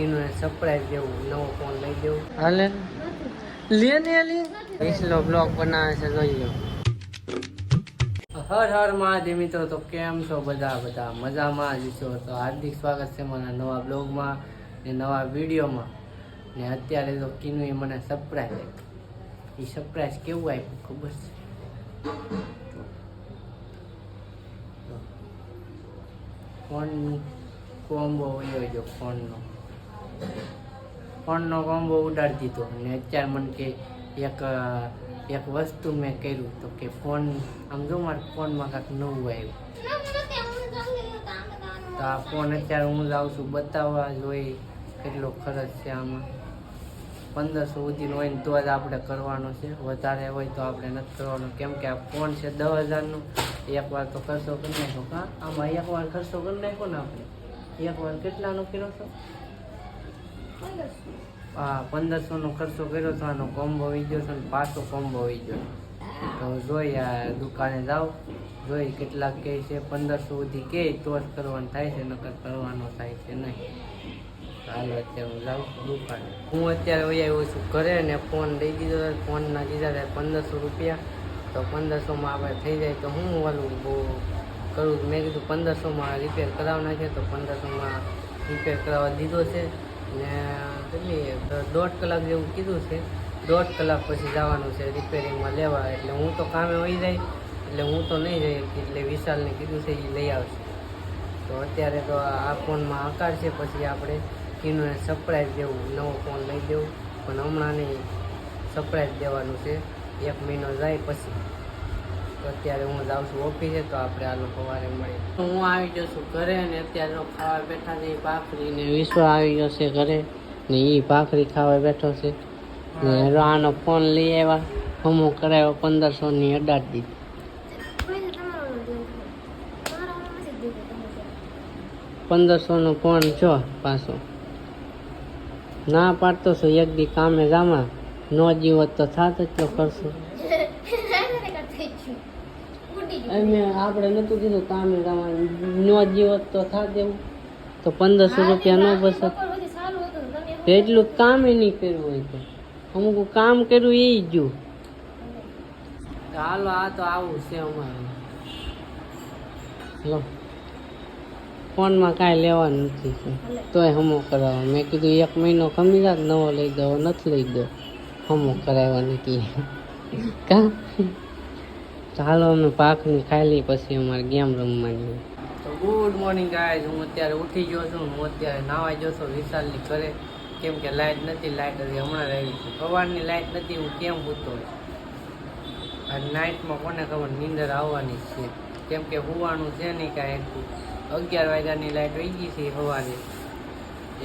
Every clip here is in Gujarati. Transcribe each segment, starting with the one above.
કીનું સરપ્રાઈઝ દેવું નવો ફોન લઈ દેવું હાલે લે ને લે વીસલો બ્લોગ બનાવે છે જોઈ લો હર હર મહાદેવ મિત્રો તો કેમ છો બધા? બધા મજામાં જ છો? તો હાર્દિક સ્વાગત છે મારા નવા બ્લોગમાં ને નવા વિડીયોમાં. ને અત્યારે તો કિનુએ મને સરપ્રાઈઝ આપ્યું. એ સરપ્રાઈઝ કેવું આપ્યું ખબર છે? ફોનનું કોમ્બો હોય જો ફોનનો. ફોનનો કોમ્બો ઉડાડી દીધો. અને અત્યારે મને કે એક એક વસ્તુ મેં કર્યું તો કે ફોન, આમ જો મારા ફોનમાં કાંઈક નવું આવ્યું. તો આ ફોન અત્યારે હું લાવું છું. બતાવવા જોઈએ કેટલો ખર્ચ છે આમાં. પંદરસો સુધીનો હોય ને તો જ આપણે કરવાનો છે. વધારે હોય તો આપણે નથી કરવાનો. કેમ કે આ ફોન છે દસ હજારનો. એકવાર તો ખર્ચો કરી નાખો. હા, આમાં એકવાર ખર્ચો કરી નાખ્યો ને આપણે. એકવાર કેટલાનો કર્યો છો હા પંદરસોનો ખર્ચો કર્યો તો આનો કોમ્બો આવી ગયો છે ને પાછો કોમ્બો આવી ગયો તો જોઈ આ દુકાને જાઓ. જોઈ કેટલા કહે છે પંદરસો સુધી કે તો જ કરવાનું થાય છે, નકર કરવાનો થાય છે નહીં. હાલ અત્યારે હું જાઉં દુકાને. હું અત્યારે વહી આવ્યો છું ઘરે ને ફોન લઈ દીધો. ફોનના દીધા થાય પંદરસો રૂપિયા. તો પંદરસોમાં આપણે થઈ જાય તો હું વાલું બહુ કરું મેં કીધું પંદરસોમાં રિપેર કરાવના છે તો પંદરસોમાં રિપેર કરાવવા દીધો છે. ને કેટલી દોઢ કલાક જેવું કીધું છે. દોઢ કલાક પછી જવાનું છે રિપેરિંગમાં લેવા. એટલે હું તો કામે વહી જાય, એટલે હું તો નહીં જઈ એટલે વિશાલને કીધું છે એ લઈ આવશે. તો અત્યારે તો આ ફોનમાં આકાર છે, પછી આપણે કીનુને સરપ્રાઈઝ દેવું નવો ફોન લઈ દેવું પણ હમણાં નહીં સરપ્રાઈઝ દેવાનું છે. એક મહિનો જાય પછી. અત્યારે હું જાઉં છું ઓફિસે તો આપણે આ લોકો સવારે મળીએ. હું આવી ગયો છું ઘરે ને અત્યારે ખાવા બેઠા છે એ ભાખરી ને વિશ્વ આવી ગયો છે ઘરે ને એ ભાખરી ખાવા બેઠો છે. ને આનો ફોન લઈ આવ્યા હમો કરાવ્યો પંદરસો ની અડાટ દીધી પંદરસો નો ફોન છો પાછો? ના પાડતો છો એક દી કામે જામાં. નો જીવત તો થાત જ તો કરશો અમે આપણે નતું કીધું કામે તમારે નો જીવત તો થાત એવું તો પંદરસો રૂપિયા ન બસ એટલું કામે નહીં કર્યું હોય તો. અમુક કામ કર્યું એ જ હાલો આ તો આવું છે અમારે. લો. ફોનમાં કાંઈ લેવાનું નથી તોય હમો કરાવવા મેં કીધું એક મહિનો ખમી જાત નવો લઈ દો નથી લઈ દો. હમો કરાવવા નીકળી કા? ચાલો અમે પાકની ખાઈ લઈ પછી અમારે ગેમ રમવાની તો ગુડ મોર્નિંગ ગાઈઝ હું અત્યારે ઉઠી ગયો છું. હું અત્યારે નાવા ગયો છું વિશાલની ઘરે. કેમ કે લાઇટ નથી લાઇટ હજી હમણાં આવી છે. સવારની લાઇટ નથી, હું કેમ પૂછતો અને નાઇટમાં કોને ખબર? નીંદર આવવાની છે. કેમ કે હોવાનું છે નહીં કાંઈ. અગિયાર વાગ્યાની લાઇટ વહી ગઈ છે સવારે.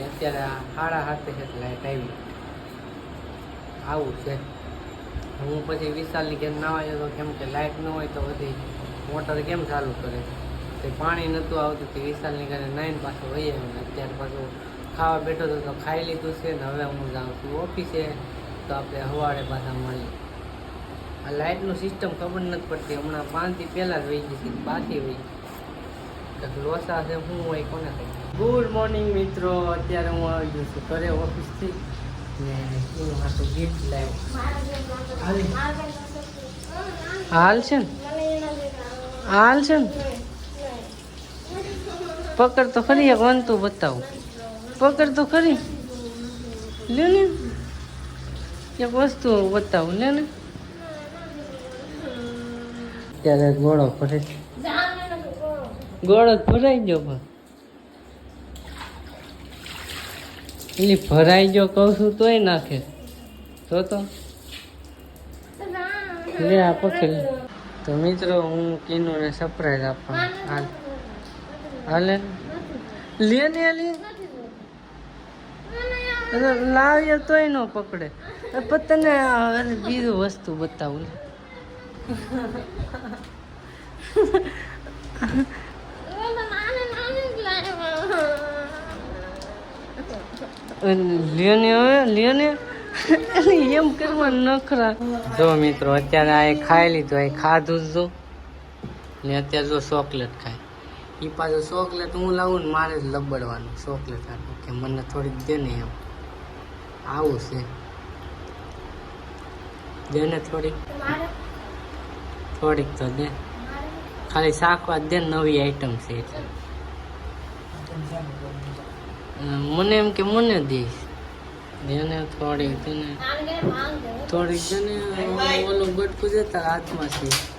અત્યારે સાડા સાતે લાઇટ આવી. આવું છે. હું પછી વિશાલની કેમ નાવા જતો કેમ કે લાઇટ ન હોય તો બધી મોટર કેમ ચાલુ કરે? તે પાણી નહોતું આવતું તે વિશાલની ઘરે નાઈન પાછો વહી આવ્યો અત્યારે પાછું ખાવા બેઠો તો ખાઈ લીધું છે ને હવે હું જાઉં છું ઓફિસે. તો આપણે સવારે પાછા મળીએ. આ લાઇટનું સિસ્ટમ ખબર નથી પડતી. હમણાં પાંચથી પહેલાં જ વહી ગઈ છે, બાકી વહી કંઈક લોસા છે, હું હોય કોને ગુડ મોર્નિંગ મિત્રો. અત્યારે હું આવી ગયો છું. ઘરે ઓફિસથી. ને એનું હાથું ગિફ્ટ લાવ્યો હાલ. છે ને? હાલ છે ને? પકડ તો ખરી એક વનતું બતાવું. પકડ તો ખરી. લ્યો ને. એક વસ્તુ બતાવું લે ને. ત્યારે ગોળો ભરે ગોળો જ ભરાઈ ગયો પણ. એલી ભરાઈ ગયો કહું છું તોય નાખે તો તો. લે આ પકડી. તો મિત્રો, હું કિનુને સરપ્રાઈઝ આપવા હાલ. હાલે લે ને, લે. લાવીએ તોય ન પકડે. પતને તને બીજું વસ્તુ બતાવું. લે. લ્યો હવે લ્યો ને એમ કરવા નખરા. જો મિત્રો, અત્યારે આ ખાઈ લીધું, આ ખાધું જ ને અત્યારે જો ચોકલેટ ખાય. એ પાછું ચોકલેટ હું લાવું ને મારે જ લબડવાનું, ચોકલેટ આટલું કે મને થોડીક દે ને એમ. આવું છે. દે ને થોડીક. થોડીક તો દે. ખાલી શાકવા દે નવી આઈટમ છે એટલે. મને એમ કે મને દઈશ એને થોડીક દે ને થોડીક દે ને ઓલું- બટકું છે હાથમાં છે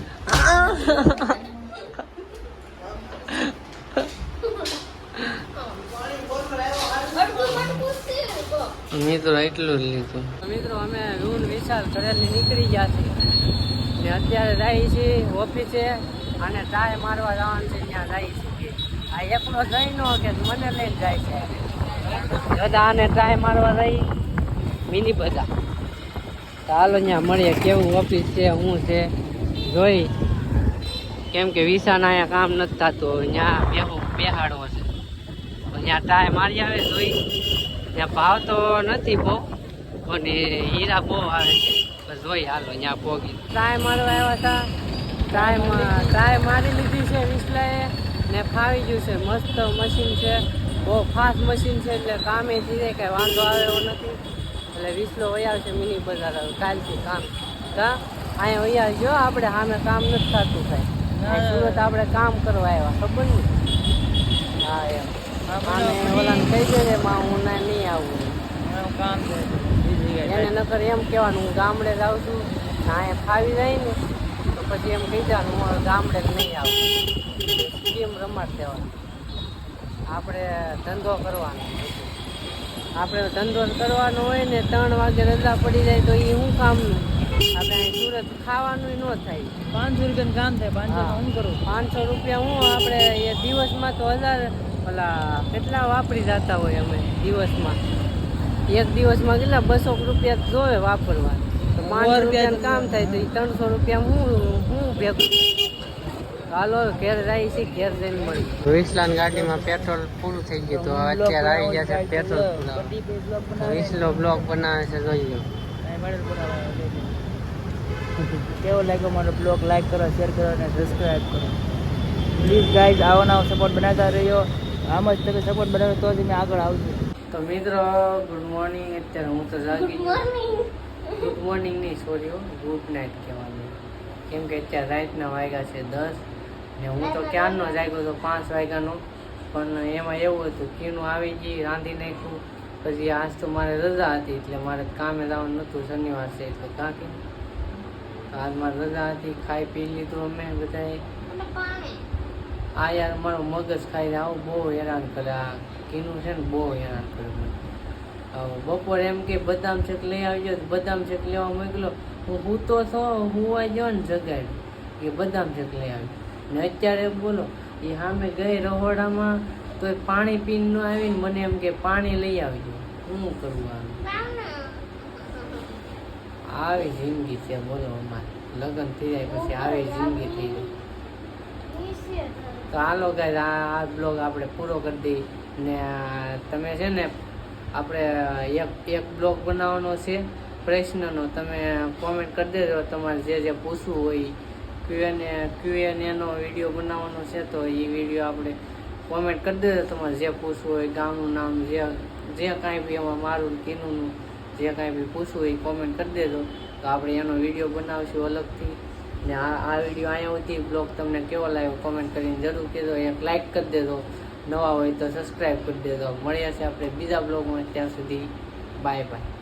મિત્રો એટલું જ લીધું. મિત્રો, અમે રૂન વિશાલ કરેલી નીકળી ગયા છીએ. ને અત્યારે જાય છે ઓફિસે અને ટ્રાય મારવા જવાનું છે, ત્યાં જાય છે. આ એકલો જઈ નો કે મને લઈને જાય છે. બધા આને ટ્રાય મારવા રહી. મિની બધા. હાલો ત્યાં મળીએ. કેવું ઓફિસ છે, શું છે? જોઈ. કેમ કે વિસાના અહીંયા કામ નથી થતું. ત્યાં બેહો બેહાડવો છે ત્યાં ટ્રાય મારી આવે, જોઈ. ત્યાં ભાવ તો નથી બહુ, પણ હીરા બહુ આવે. છે જોઈ હાલો ત્યાં પોગી. ટ્રાય મારવા આવ્યા હતા. ટ્રાય ટ્રાય મારી લીધી છે વિસલાએ. ને ફાવી ગયું છે. મસ્ત મશીન છે. બહુ ફાસ્ટ મશીન છે એટલે કામે થઈ જાય કાંઈ વાંધો આવે એવો નથી. એટલે વિસલો વયા આવશે મિની બજાર કાલથી કામ. કા? અહીંયા વયા જો આપણે સામે કામ નથી થતું કાંઈ. સુરત આપણે કામ કરવા આવ્યા ખબર ને હા એમ. આને ઓલાને કહી દેજે માં હું ના નહીં આવું. એને નકર એમ કહેવાનું હું ગામડે જ આવું છું અહીંયા ફાવી જાય ને તો પછી એમ કહી દેવાનું હું ગામડે ગામડે નહીં આવું. કેમ રમાડ દેવાનું. આપણે ધંધો કરવાનો આપણે ધંધો કરવાનો હોય ને ત્રણ વાગે રજા પડી જાય તો એ શું કામનું આપણે સુરત ખાવાનું ન થાય. પાંચસો રૂપિયાનું કામ થાય પાંચસો હા. કરું? પાંચસો રૂપિયા હું? આપણે એ દિવસમાં તો હજાર ઓલા કેટલા વાપરી જતા હોય અમે દિવસમાં? એક દિવસમાં કેટલા? બસો રૂપિયા જોવે વાપરવા. તો પાંચસો રૂપિયા રૂપિયાનું કામ થાય તો એ ત્રણસો રૂપિયા હું હું ભેગું હાલો ઘેર જાય છે ઘેર જઈને મળી વિસલાન ગાડીમાં પેટ્રોલ પૂરું થઈ ગયું. તો અત્યારે આવી ગયા છે પેટ્રોલ વિસલો બ્લોક બનાવે છે જોઈ લો. કેવો લાગ્યો મારો બ્લોગ લાઈક કરો શેર કરો અને સબસ્ક્રાઈબ કરો. પ્લીઝ ગાઈઝ આવો નવો સપોર્ટ બનાવતા રહ્યો આમ જ તમે સપોર્ટ બનાવ્યો તો જ મેં આગળ આવજો. તો મિત્રો ગુડ મોર્નિંગ અત્યારે હું તો જાગી ગુડ મોર્નિંગ નહીં સોરી ગુડ નાઇટ કહેવાનું કેમ કે અત્યારે રાતના વાગ્યા છે દસ. ને હું તો ક્યારનો જાગ્યો હતો પાંચ વાગ્યાનો. પણ એમાં એવું હતું કીનું આવી ગઈ રાંધી નાખ્યું. પછી આજ તો મારે રજા હતી એટલે મારે કામે જવાનું નહોતું શનિવાર છે એટલે કાંકી આજ મારે રજા હતી ખાઈ પી લીધું અમે બધાએ. આ યાર મારો મગજ ખાઈને આવું બહુ હેરાન કરે આ કીનું છે ને બહુ હેરાન કરે મને. બપોરે એમ કે બદામ શેક લઈ આવજો તો બદામ શેક લેવા મોકલો હું હૂતો છો હુવા ગયો ને જગાડ કે બદામ શેક લઈ આવી ને અત્યારે બોલો એ સામે ગઈ રહોડામાં તો પાણી પીને ન આવીને મને એમ કે પાણી લઈ આવજો. શું કરવું આનું આવી જિંદગી છે બોલો અમારે. લગ્ન થઈ જાય પછી આવી જિંદગી થઈ જાય તો હાલો આ આ બ્લોગ આપણે પૂરો કરી દઈએ. ને તમે છે ને આપણે એક એક બ્લોગ બનાવવાનો છે. પ્રશ્નનો તમે કોમેન્ટ કરી દેજો. તમારે જે જે પૂછવું હોય ક્યુએન એનો વીડિયો બનાવવાનો છે, તો એ વીડિયો આપણે કોમેન્ટ કરી દેજો તમારે જે પૂછવું હોય, ગામનું નામ, જે જે કાંઈ બી એમાં મારું ને જે કાંઈ બી પૂછવું હોય એ કોમેન્ટ કરી દેજો. તો આપણે એનો વીડિયો બનાવશું અલગથી. ને આ આ વીડિયો અહીંયા સુધી બ્લોગ તમને કેવો લાગ્યો કોમેન્ટ કરીને જરૂર કહેજો. એક લાઇક કરી દેજો. નવા હોય તો સબસ્ક્રાઈબ કરી દેજો. મળ્યા છે આપણે બીજા બ્લોગમાં. ત્યાં સુધી બાય બાય